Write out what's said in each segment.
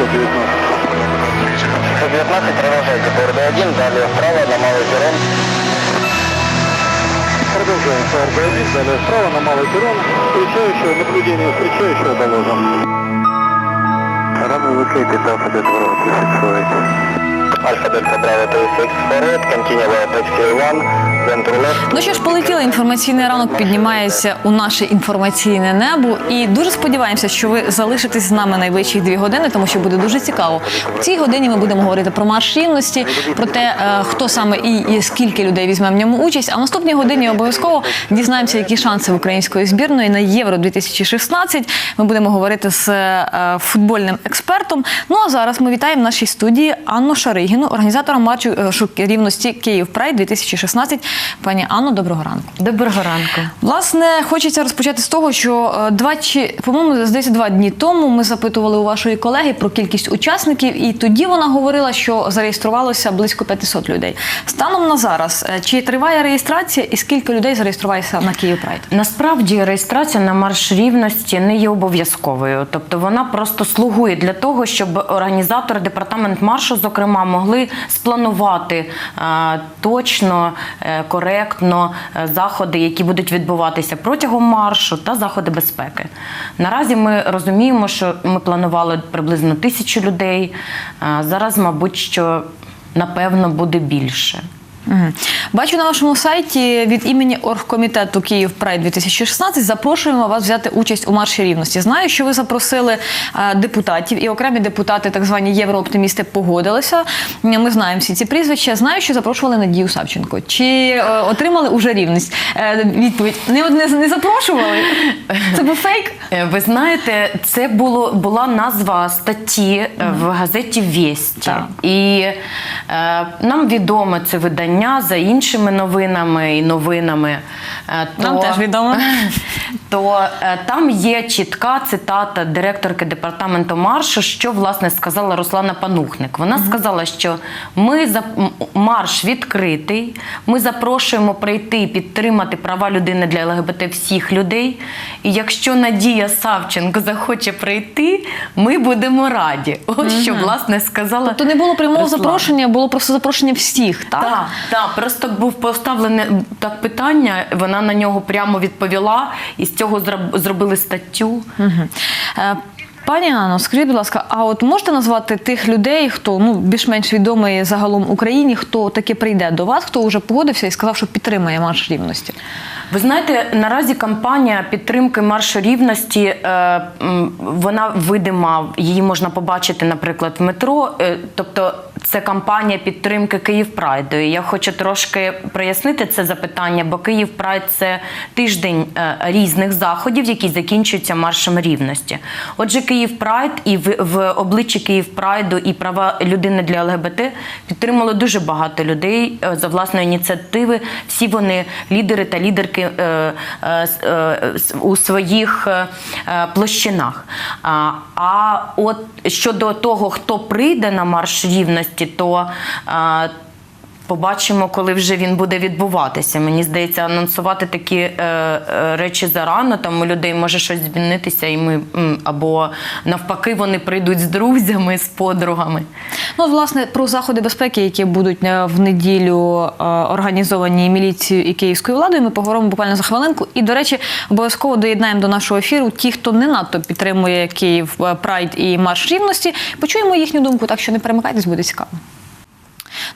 119 продолжайте по РД-1, далее вправо на Малый Перрон. Продолжаем по РД-1, далее вправо на Малый Перрон. Встречающего наблюдение, встречающего доложим. Рано лучше, когда подает ворот, если Alpha Delta Bravo 36 forward, continue taxi 1, then left. Ну що ж, полетіли. Інформаційний ранок піднімається у наше інформаційне небо. І дуже сподіваємося, що ви залишитесь з нами найближчі дві години, тому що буде дуже цікаво. В цій годині ми будемо говорити про марш рівності, про те, е, хто саме і, і скільки людей візьме в ньому участь. А в наступній годині обов'язково дізнаємося, які шанси в української збірної на євро 2016 Ми будемо говорити з е, футбольним експертом. Ну а зараз ми вітаємо в нашій студії Анну Шаригіну, організатора марчу е, рівності Київ Прайд 2016. Пані Анно, доброго ранку. Доброго ранку. Власне, хочеться розпочати з того, що е, два чи по-моєму, здається, два дні тому ми запитували у вашої колеги про кількість учасників, і тоді вона говорила, що зареєструвалося близько 500 людей. Станом на зараз, е, чи триває реєстрація, і скільки людей зареєструвалося на Київ Прайд? Насправді реєстрація на марш рівності не є обов'язковою, тобто вона просто слугує для того, щоб організатори департамент маршу, зокрема, могли спланувати е, точно, е, коректно е, заходи, які будуть відбуватися протягом маршу, та заходи безпеки. Наразі ми розуміємо, що ми планували приблизно тисячу людей. Зараз, мабуть, що напевно буде більше. Бачу на вашому сайті від імені оргкомітету Київ Прайд 2016 запрошуємо вас взяти участь у марші рівності. Знаю, що ви запросили е, депутатів, і окремі депутати, так звані єврооптимісти, погодилися. Ми знаємо всі ці прізвища. Знаю, що запрошували Надію Савченко. Чи е, отримали уже рівність? Е, відповідь не, не, не запрошували. Це був фейк. Ви знаєте, це було була назва статті в газеті Вєсті. І е, нам відомо це видання за іншими новинами і новинами. То... Нам теж відомо. То е, там є чітка цитата директорки департаменту маршу, що власне сказала Руслана Панухник. Вона сказала, що ми за марш відкритий. Ми запрошуємо прийти і підтримати права людини для ЛГБТ всіх людей. І якщо Надія Савченко захоче прийти, ми будемо раді. Ось що власне сказала. Тобто не було прямого Руслана. запрошення, було просто запрошення всіх, так? Так, так, просто був поставлене так питання, вона на нього прямо відповіла, і з цього зробили статтю. Е, Пані Анно, скажіть, будь ласка, а от можете назвати тих людей, хто ну більш-менш відомий загалом Україні, хто таки прийде до вас, хто вже погодився і сказав, що підтримає марш рівності? Ви знаєте, наразі кампанія підтримки маршу рівності, е, вона видима, її можна побачити, наприклад, в метро. Е, тобто це кампанія підтримки Київ Прайду. І я хочу трошки прояснити це запитання, бо Київ Прайд це тиждень е, різних заходів, які закінчуються маршем рівності. Отже, Київ Прайд і в, в обличчі Київ Прайду і права людини для ЛГБТ підтримало дуже багато людей за власної ініціативи. Всі вони лідери та лідерки е, е, е, с- у своїх е, е, площинах. А, от щодо того, хто прийде на марш рівності, то е, Побачимо, коли вже він буде відбуватися. Мені здається, анонсувати такі е, е, речі зарано. Там у людей може щось змінитися, і ми або навпаки вони прийдуть з друзями, з подругами. Ну, власне, про заходи безпеки, які будуть е, в неділю е, організовані міліцією і київською владою, ми поговоримо буквально за хвилинку. І, до речі, обов'язково доєднаємо до нашого ефіру ті, хто не надто підтримує Київ е, Прайд і марш рівності. Почуємо їхню думку, так що не перемикайтесь, буде цікаво.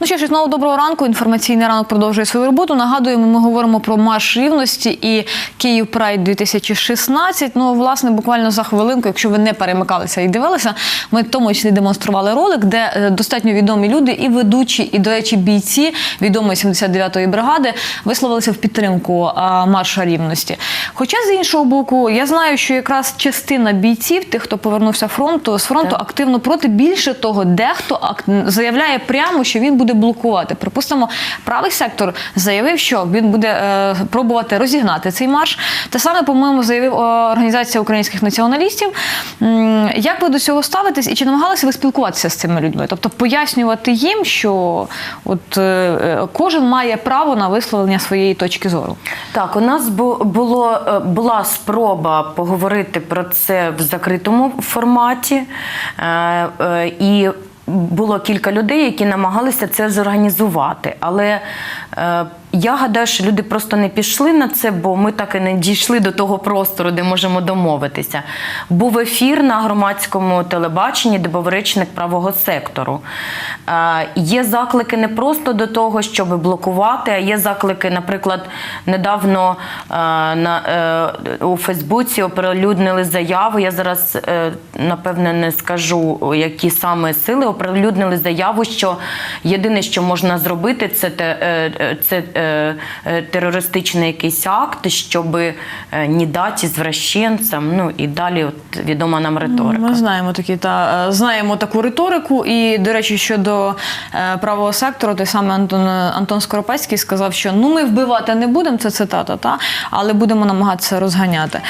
Ну що ж, знову доброго ранку. Інформаційний ранок продовжує свою роботу. Нагадуємо, ми говоримо про марш рівності і Київ Прайд 2016. Ну, власне, буквально за хвилинку, якщо ви не перемикалися і дивилися, ми тому числі демонстрували ролик, де е, достатньо відомі люди, і ведучі, і, до речі, бійці відомої 79-ї бригади висловилися в підтримку марша рівності. Хоча з іншого боку, я знаю, що якраз частина бійців, тих, хто повернувся фронту з фронту, Так. активно проти. Більше того, дехто заявляє прямо, що він буде буде блокувати. Припустимо, правий сектор заявив, що він буде е, пробувати розігнати цей марш. Те саме, по-моєму, заявив е, організація українських націоналістів. Як ви до цього ставитесь і чи намагалися ви спілкуватися з цими людьми? Тобто пояснювати їм, що от е, е, кожен має право на висловлення своєї точки зору. Так, у нас було, е, була спроба поговорити про це в закритому форматі. Е, е, І було кілька людей, які намагалися це зорганізувати. Але е, я гадаю, що люди просто не пішли на це, бо ми так і не дійшли до того простору, де можемо домовитися. Був ефір на громадському телебаченні, де був речник правого сектору. Е, Є заклики не просто до того, щоб блокувати, а є заклики, наприклад, недавно е, на, е, у Фейсбуці оприлюднили заяву. Я зараз напевне не скажу, які саме сили оприлюднили заяву, що єдине, що можна зробити, це, те, це терористичний якийсь акт, щоб е, не дати звращенцям. Ну і далі от, відома нам риторика. Ми знаємо такі та е, знаємо таку риторику. І до речі, щодо е, правого сектору, той самий Антон Антон Скоропецький сказав, що ну ми вбивати не будемо. Це цитата, та але будемо намагатися розганяти.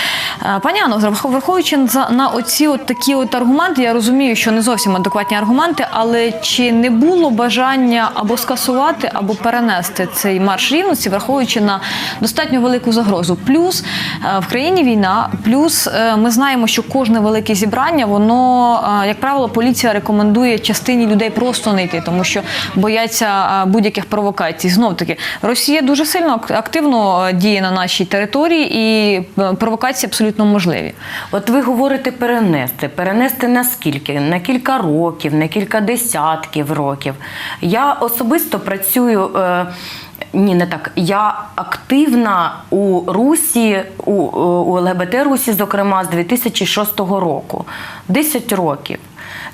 Е, Пані Анно, врах- враховуючи на оці от такі от аргументи, я розумію, що не зовсім адекватні аргументи, але чи не було бажання або скасувати, або перенести цей марш рівності, враховуючи на достатньо велику загрозу? Плюс е, в країні війна, плюс е, ми знаємо, що кожне велике зібрання, воно, е, як правило, поліція рекомендує частині людей просто не йти, тому що бояться будь-яких провокацій. Знов таки, Росія дуже сильно ак- активно діє на нашій території, і провокації абсолютно можливі. От ви говорите перенести. Перенести на скільки? На кілька років, на кілька десятків років. Я особисто працюю. Е, ні, не так. Я активна у Русі, у, у ЛГБТ Русі, зокрема, з 2006 року. 10 років.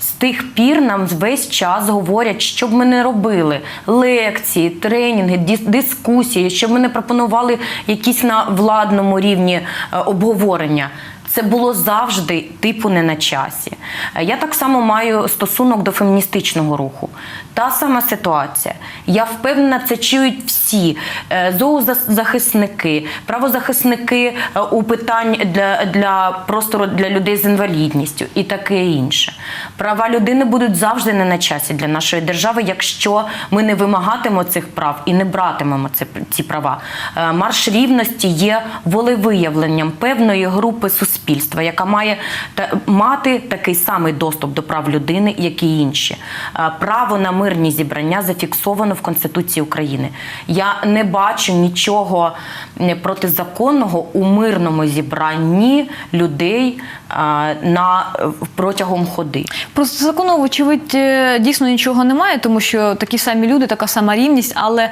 З тих пір нам весь час говорять, що б ми не робили лекції, тренінги, дискусії, щоб ми не пропонували якісь на владному рівні е, обговорення. Це було завжди типу не на часі. Е, Я так само маю стосунок до феміністичного руху. Та сама ситуація. Я впевнена, це чують всі Е, зоозахисники, правозахисники е, у питань для, для простору для людей з інвалідністю і таке інше. Права людини будуть завжди не на часі для нашої держави, якщо ми не вимагатимемо цих прав і не братимемо ці, ці права. Марш рівності є волевиявленням певної групи суспільства, яка має та, мати такий самий доступ до прав людини, як і інші. Е, Право на мирні зібрання зафіксовано в Конституції України. Я не бачу нічого протизаконного у мирному зібранні людей е, на протягом ходи. Просто закону, вочевидь, е, дійсно нічого немає, тому що такі самі люди, така сама рівність. Але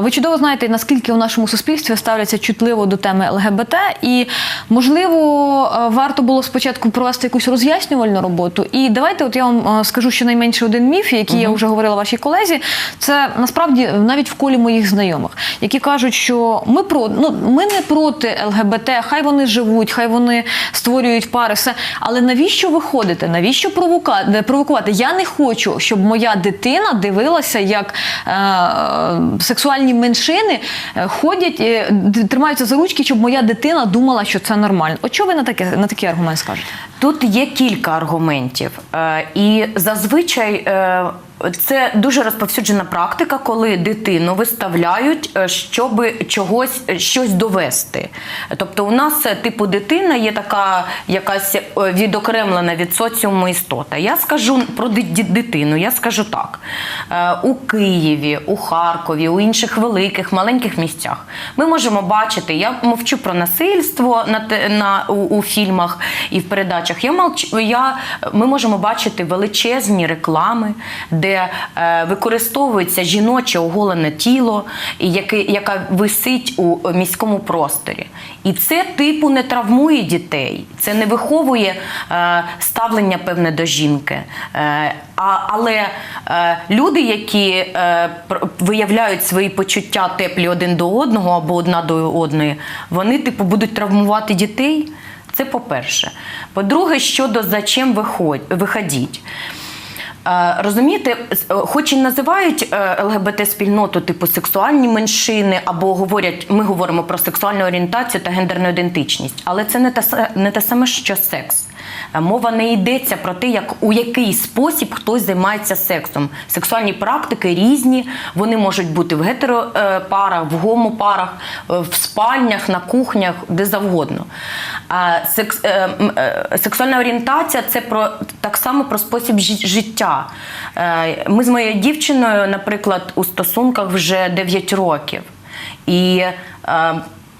ви чудово знаєте, наскільки у нашому суспільстві ставляться чутливо до теми ЛГБТ, і можливо е, варто було спочатку провести якусь роз'яснювальну роботу. І давайте, от я вам е, скажу щонайменше один міф, який я вже говорила вашій колезі. Це насправді навіть в колі моїх знайомих, які кажуть, що ми про ну ми не проти ЛГБТ, хай вони живуть, хай вони створюють пари, все. Але навіщо ви ходите? Навіщо провокувати? Я не хочу, щоб моя дитина дивилася, як е, сексуальні меншини е, ходять, тримаються за ручки, щоб моя дитина думала, що це нормально. От що ви на таке на такий аргумент скажете? Тут є кілька аргументів, Е, і зазвичай. е, Це дуже розповсюджена практика, коли дитину виставляють, е, щоб чогось щось довести. Тобто, у нас типу дитина є така якась відокремлена від соціуму істота. Я скажу про дитину, я скажу так: у Києві, у Харкові, у інших великих маленьких місцях ми можемо бачити. Я мовчу про насильство на на у, у фільмах і в передачах. Я молчу, я ми можемо бачити величезні реклами, де е, використовується жіноче оголене тіло, яке, яка висить у міському просторі. І це типу не травмує дітей, це не виховує е, ставлення певне до жінки. Е, а, але е, люди, які е, виявляють свої почуття теплі один до одного або одна до одної, вони типу будуть травмувати дітей. Це по-перше. По-друге, щодо за чим виходіть. Е, Розумієте, е, хоч і називають е, ЛГБТ-спільноту типу сексуальні меншини, або говорять, ми говоримо про сексуальну орієнтацію та гендерну ідентичність, але це не те, не те саме, що секс. Мова не йдеться про те, як у який спосіб хтось займається сексом. Сексуальні практики різні, вони можуть бути в гетеропарах, в гомопарах, в спальнях, на кухнях, де завгодно. Секс, сексуальна орієнтація це про так само про спосіб жи- життя. Е, Ми з моєю дівчиною, наприклад, у стосунках вже 9 років. І е,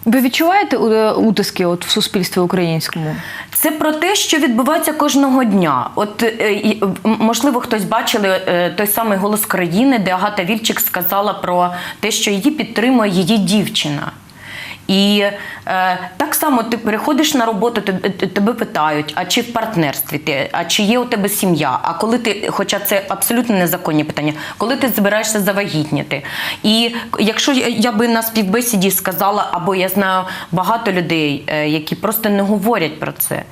Ви відчуваєте е, утиски от в суспільстві українському? Це про те, що відбувається кожного дня. От можливо, хтось бачили той самий голос країни, де Агата Вільчик сказала про те, що її підтримує її дівчина. І е, так само ти приходиш на роботу, те- те- тебе питають, а чи в партнерстві ти, а чи є у тебе сім'я? А коли ти, хоча це абсолютно незаконні питання, коли ти збираєшся завагітніти? І якщо я би на співбесіді сказала, або я знаю багато людей, е, які просто не говорять про це.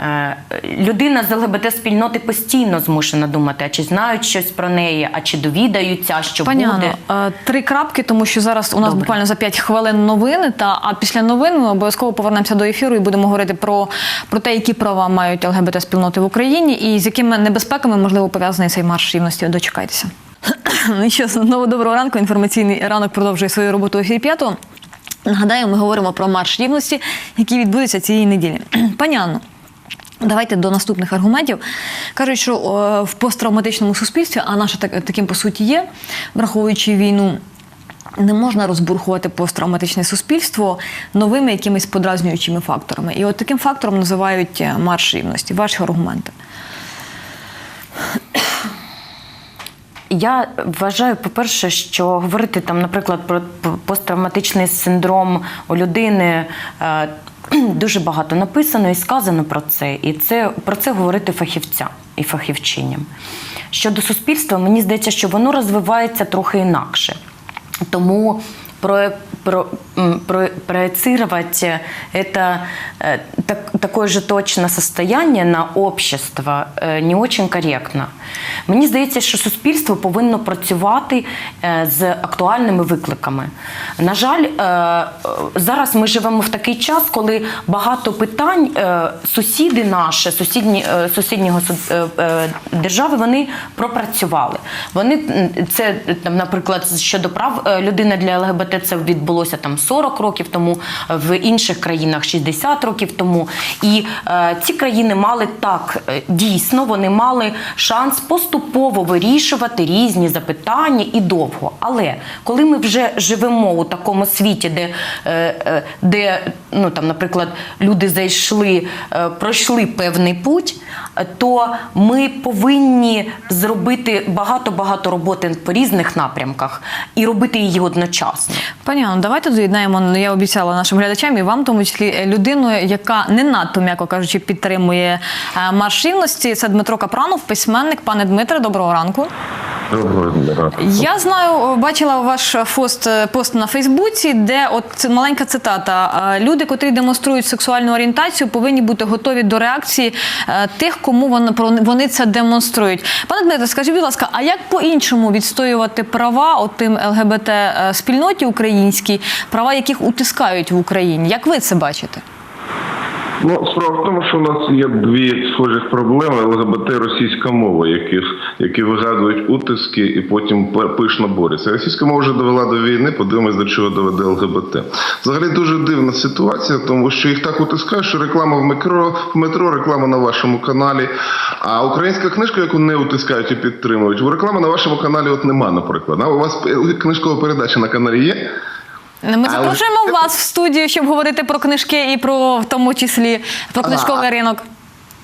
Е, Людина з ЛГБТ-спільноти постійно змушена думати, а чи знають щось про неї, а чи довідаються, а що Пані буде. Анно, е, три крапки, тому що зараз у нас Добре. буквально за 5 хвилин новини. Та а після новин ми обов'язково повернемося до ефіру і будемо говорити про, про те, які права мають ЛГБТ спільноти в Україні і з якими небезпеками можливо пов'язаний цей марш рівності. Дочекайтеся. Ну що знову доброго ранку. Інформаційний ранок продовжує свою роботу у ефірі п'ятого. Нагадаю, ми говоримо про марш рівності, який відбудеться цієї неділі. Пані Анно, Давайте до наступних аргументів. Кажуть, що е, в посттравматичному суспільстві, а наше так, таким по суті є, враховуючи війну, не можна розбурхувати посттравматичне суспільство новими якимись подразнюючими факторами. І от таким фактором називають е, марш рівності. Ваші аргументи. Я вважаю, по-перше, що говорити там, наприклад, про посттравматичний синдром у людини. Дуже багато написано і сказано про це, і це про це говорити фахівцям і фахівчиням. Щодо суспільства, мені здається, що воно розвивається трохи інакше. Тому про, про, м, про, проецировать это э, так, такое же точно состояние на общество э, не очень коректно. Мені здається, що суспільство повинно працювати е, з актуальними викликами. На жаль, е, е, зараз ми живемо в такий час, коли багато питань е, сусіди наші, сусідні, е, сусіднього су- е, е, держави, вони пропрацювали. Вони м, це там, наприклад, щодо прав е, людини для ЛГБТ, це відбулося там 40 років тому, в інших країнах 60 років тому. І е, ці країни мали так е, дійсно, вони мали шанс поступово вирішувати різні запитання і довго. Але коли ми вже живемо у такому світі, де, е, е, де ну там, наприклад, люди зайшли, е, пройшли певний путь, то ми повинні зробити багато-багато роботи по різних напрямках і робити її одночасно. Пані Анно, давайте доєднаємо, я обіцяла нашим глядачам і вам, в тому числі е, людину, яка не надто, м'яко кажучи, підтримує е, марш рівності. Це Дмитро Капранов, письменник. Пане Дмитре, доброго ранку. Я знаю, бачила ваш пост, пост на Фейсбуці, де от маленька цитата. Е, Люди, котрі демонструють сексуальну орієнтацію, повинні бути готові до реакції е, тих, кому вони, це демонструють. Пане Дмитре, скажіть, будь ласка, а як по-іншому відстоювати права отим ЛГБТ е, спільноті українській, права яких утискають в Україні? Як ви це бачите? Ну, справа в тому, що у нас є дві схожих проблеми ЛГБТ російська мова, які, які вигадують утиски і потім пи- пишно борються. Російська мова вже довела до війни, подивимось, до чого доведе ЛГБТ. Взагалі дуже дивна ситуація, тому що їх так утискають, що реклама в метро, в метро, реклама на вашому каналі. А українська книжка, яку не утискають і підтримують, реклама на вашому каналі от нема, наприклад. А у вас книжкова передача на каналі є? Ми Але- запрошуємо вас в студію, щоб говорити про книжки і про в тому числі про книжковий ринок.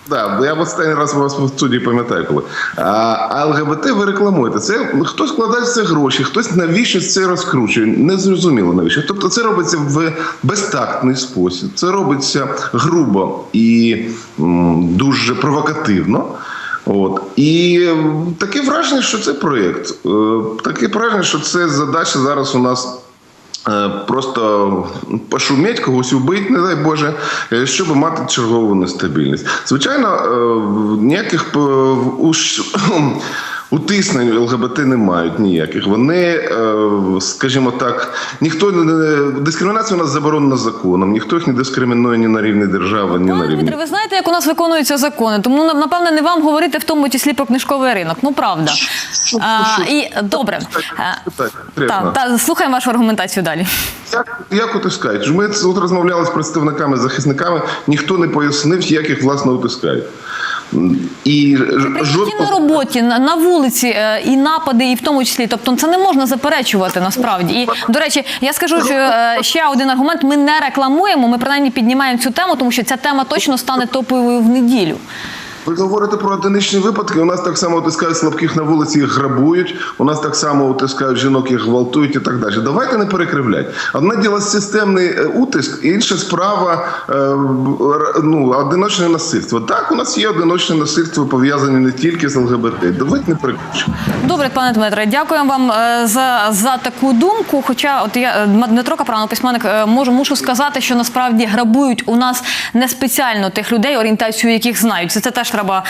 Так, бо я в останній раз вас в студії пам'ятаю, коли. А, а ЛГБТ ви рекламуєте. Це хтось вкладає в це гроші, хтось навіщо це розкручує. Незрозуміло навіщо. Тобто це робиться в безтактний спосіб, це робиться грубо і м, дуже провокативно. От і таке враження, що це проєкт. Е, Таке враження, що це задача зараз у нас Просто пошуміть, когось убить, не дай Боже, е, щоб мати чергову нестабільність. Звичайно, е, ніяких е, уж утиснень ЛГБТ не мають ніяких. Вони, е, скажімо так, ніхто не дискримінація у нас заборонена законом, ніхто їх не дискримінує ні на рівні держави, ні на рівні. Дмитре, ви знаєте, як у нас виконуються закони, тому напевне не вам говорити в тому числі про книжковий ринок. Ну правда. А, і добре. Так, та, слухаємо вашу аргументацію далі. Як, як утискають? Ми тут розмовляли з представниками, захисниками, ніхто не пояснив, як їх власне утискають. І ж- на роботі, на, на вулиці е, і напади, і в тому числі. Тобто це не можна заперечувати насправді. І до речі, я скажу, що е, ще один аргумент: ми не рекламуємо, ми принаймні піднімаємо цю тему, тому що ця тема точно стане топовою в неділю. Ви говорите про одиничні випадки. У нас так само утискають слабких на вулиці, їх грабують. У нас так само утискають жінок, їх гвалтують і так далі. Давайте не перекривлять. Одне діло системний е, утиск, інша справа е, ну, одиночне насильство. Так, у нас є одиночне насильство, пов'язане не тільки з ЛГБТ. Давайте не переключимо. Добре, пане Дмитре, дякуємо вам е, за, за таку думку. Хоча, от я Дмитро Капранов, письменник, можу мушу сказати, що насправді грабують у нас не спеціально тих людей, орієнтацію яких знають. Це теж треба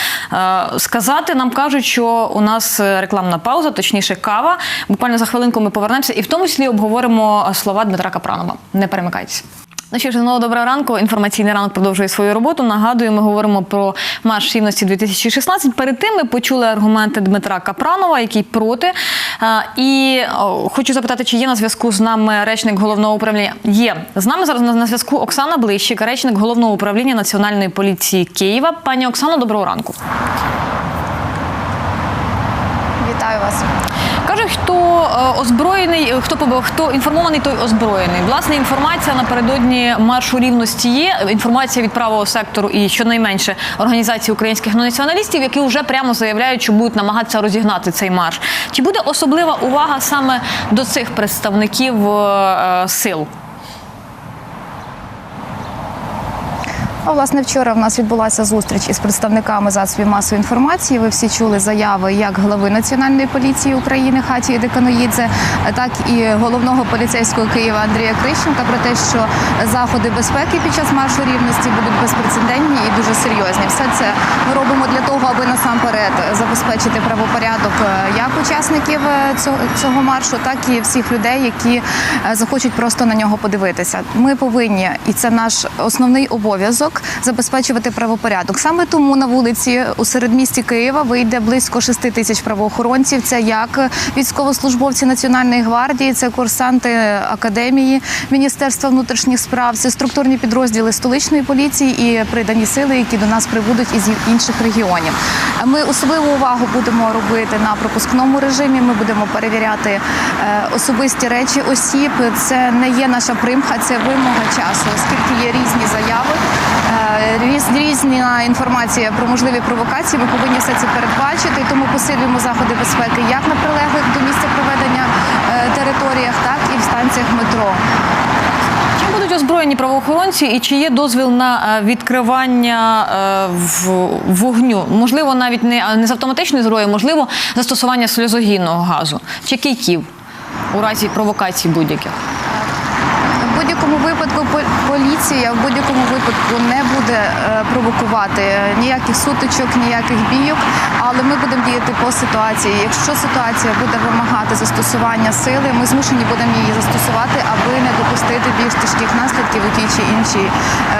е, сказати. Нам кажуть, що у нас е, рекламна пауза, точніше, кава. Буквально за хвилинку ми повернемося і в тому числі обговоримо е, слова Дмитра Капранова. Не перемикайтеся. Ну що ж, знову доброго ранку. Інформаційний ранок продовжує свою роботу. Нагадую, ми говоримо про марш рівності 2016. Перед тим ми почули аргументи Дмитра Капранова, який проти. І хочу запитати, чи є на зв'язку з нами речник головного управління? Є з нами зараз на- зв'язку Оксана Блищик, речник головного управління Національної поліції Києва. Пані Оксано, доброго ранку. Вітаю вас. Каже, хто е, озброєний, е, хто хто інформований, той озброєний. Власне, інформація напередодні маршу рівності є. Інформація від правого сектору і щонайменше організації українських націоналістів, які вже прямо заявляють, що будуть намагатися розігнати цей марш. Чи буде особлива увага саме до цих представників е, сил? А, власне, вчора в нас відбулася зустріч із представниками засобів масової інформації. Ви всі чули заяви як глави Національної поліції України Хатії Деканоїдзе, так і головного поліцейського Києва Андрія Крищенка про те, що заходи безпеки під час маршу рівності будуть безпрецедентні і дуже серйозні. Все це ми робимо для того, аби насамперед забезпечити правопорядок е, як учасників е, цього, цього маршу, так і всіх людей, які е, захочуть просто на нього подивитися. Ми повинні, і це наш основний обов'язок, забезпечувати правопорядок. Саме тому на вулиці у середмісті Києва вийде близько 6 тисяч правоохоронців. Це як військовослужбовці Національної гвардії, це курсанти академії Міністерства внутрішніх справ, це структурні підрозділи столичної поліції і придані сили, які до нас прибудуть із інших регіонів. Ми особливу увагу будемо робити на пропускному режимі. Ми будемо перевіряти е, особисті речі осіб. Це не є наша примха, це вимога часу, оскільки є різні заяви. Е, різ- Різна інформація про можливі провокації. Ми повинні все це передбачити, тому посилюємо заходи безпеки як на прилеглих до місця проведення е, територіях, так і в станціях метро. Чим будуть озброєні правоохоронці, і чи є дозвіл на е, відкривання е, вогню? Можливо, навіть не, не з автоматичної зброї, можливо, застосування сльозогінного газу чи кийків у разі провокацій будь-яких. Будь-якому випадку поліція в будь-якому випадку не буде е, провокувати ніяких сутичок, ніяких бійок, але ми будемо діяти по ситуації. Якщо ситуація буде вимагати застосування сили, ми змушені будемо її застосувати, аби не допустити більш тяжких наслідків у тій чи іншій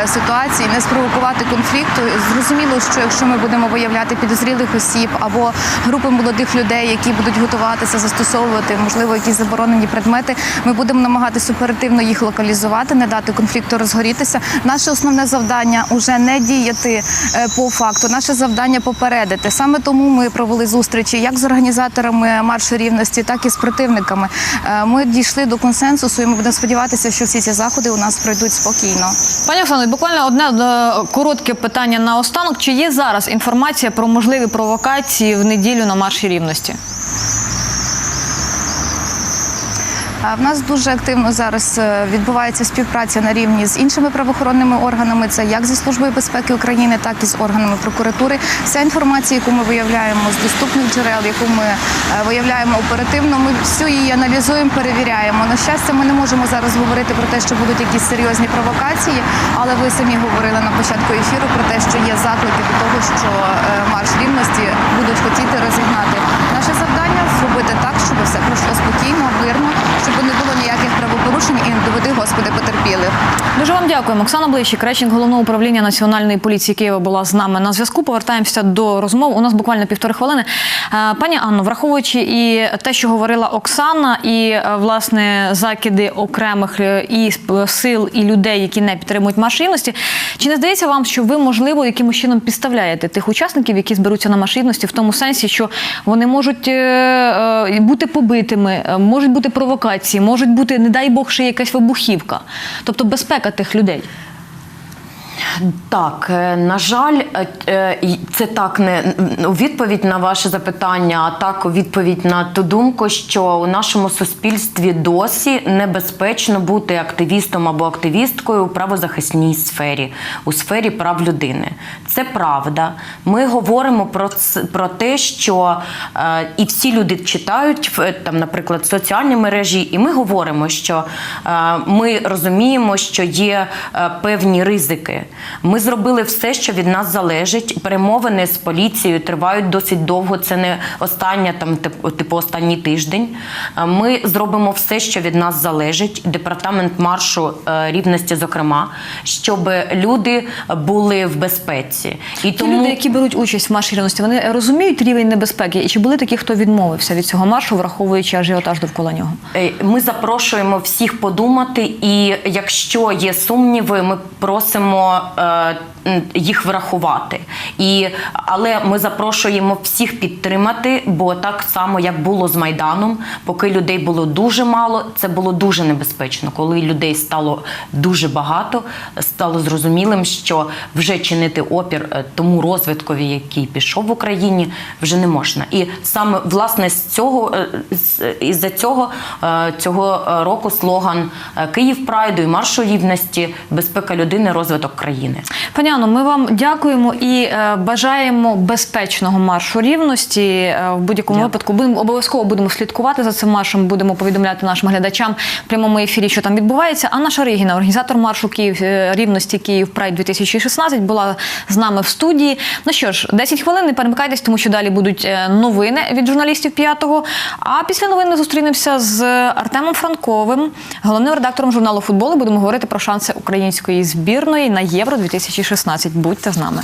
е, ситуації, не спровокувати конфлікту. Зрозуміло, що якщо ми будемо виявляти підозрілих осіб або групи молодих людей, які будуть готуватися застосовувати, можливо, якісь заборонені предмети, ми будемо намагатися оперативно їх локалізувати, не дати конфлікту розгорітися. Наше основне завдання уже не діяти е, по факту. Наше завдання попередити. Саме тому ми провели зустрічі як з організаторами маршу рівності, так і з противниками. Е, Ми дійшли до консенсусу, і ми будемо сподіватися, що всі ці заходи у нас пройдуть спокійно. Пані Оксано, буквально одне е, коротке питання на останок. Чи є зараз інформація про можливі провокації в неділю на марші рівності? А В нас дуже активно зараз е, відбувається співпраця на рівні з іншими правоохоронними органами. Це як зі службою безпеки України, так і з органами прокуратури. Вся інформація, яку ми виявляємо з доступних джерел, яку ми е, виявляємо оперативно, ми всю її аналізуємо, перевіряємо. На щастя, ми не можемо зараз говорити про те, що будуть якісь серйозні провокації, але ви самі говорили на початку ефіру про те, що є заклики до того, що е, марш рівності будуть хотіти розігнати. Наше завдання зробити так, щоб все пройшло спокійно, мирно, щоб не було ніяких правопорушень і не доведи, Господи, потерпілих. Дуже вам дякуємо. Оксана Блищик, речник головного управління Національної поліції Києва була з нами на зв'язку. Повертаємося до розмов. У нас буквально півтори хвилини. Е, Пані Анно, враховуючи і те, що говорила Оксана, і е, власне закиди окремих е, і сил і людей, які не підтримують машинності, чи не здається вам, що ви можливо якимось чином підставляєте тих учасників, які зберуться на машинності, в тому сенсі, що вони можуть бути побитими, можуть бути провокації, можуть бути, не дай Бог, ще якась вибухівка, тобто безпека тих людей. Так, е, на жаль, е, е, це так не відповідь на ваше запитання, а так відповідь на ту думку, що у нашому суспільстві досі небезпечно бути активістом або активісткою у правозахисній сфері, у сфері прав людини. Це правда. Ми говоримо про про те, що е, і всі люди читають там, наприклад, соціальні мережі, і ми говоримо, що е, ми розуміємо, що є е, певні ризики. Ми зробили все, що від нас залежить. Перемовини з поліцією тривають досить довго. Це не остання там, типу, останній тиждень. Е, Ми зробимо все, що від нас залежить. Департамент маршу е, рівності, зокрема, щоб люди були в безпеці. І Ті люди, які беруть участь в марші рівності, вони розуміють рівень небезпеки, і чи були такі, хто відмовився від цього маршу, враховуючи ажіотаж довкола нього? Е, Ми запрошуємо всіх подумати, і якщо є сумніви, ми просимо їх врахувати. І, але ми запрошуємо всіх підтримати, бо так само, як було з Майданом, поки людей було дуже мало, це було дуже небезпечно. Коли людей стало дуже багато, стало зрозумілим, що вже чинити опір е, тому розвиткові, який пішов в Україні, вже не можна. І саме власне з цього е, із-за цього е, цього е, року слоган е, Київ Прайду і маршу рівності, безпека людини, розвиток країни. Пані Анно, ми вам дякуємо і е, бажаємо безпечного маршу рівності. Е, в будь-якому випадку будемо обов'язково будемо слідкувати за цим маршем, будемо повідомляти нашим глядачам в прямому ефірі, що там відбувається. Анна Шаригіна, організатор маршу Київ е, рівності Київ Прайд 2016, була з нами в студії. Ну що ж, 10 хвилин, не перемикайтесь, тому що далі будуть новини від журналістів п'ятого. А після новин ми зустрінемося з Артемом Франковим, головним редактором журналу Футбол. і Будемо говорити про шанси української збірної на Євро 2016. Будьте з нами.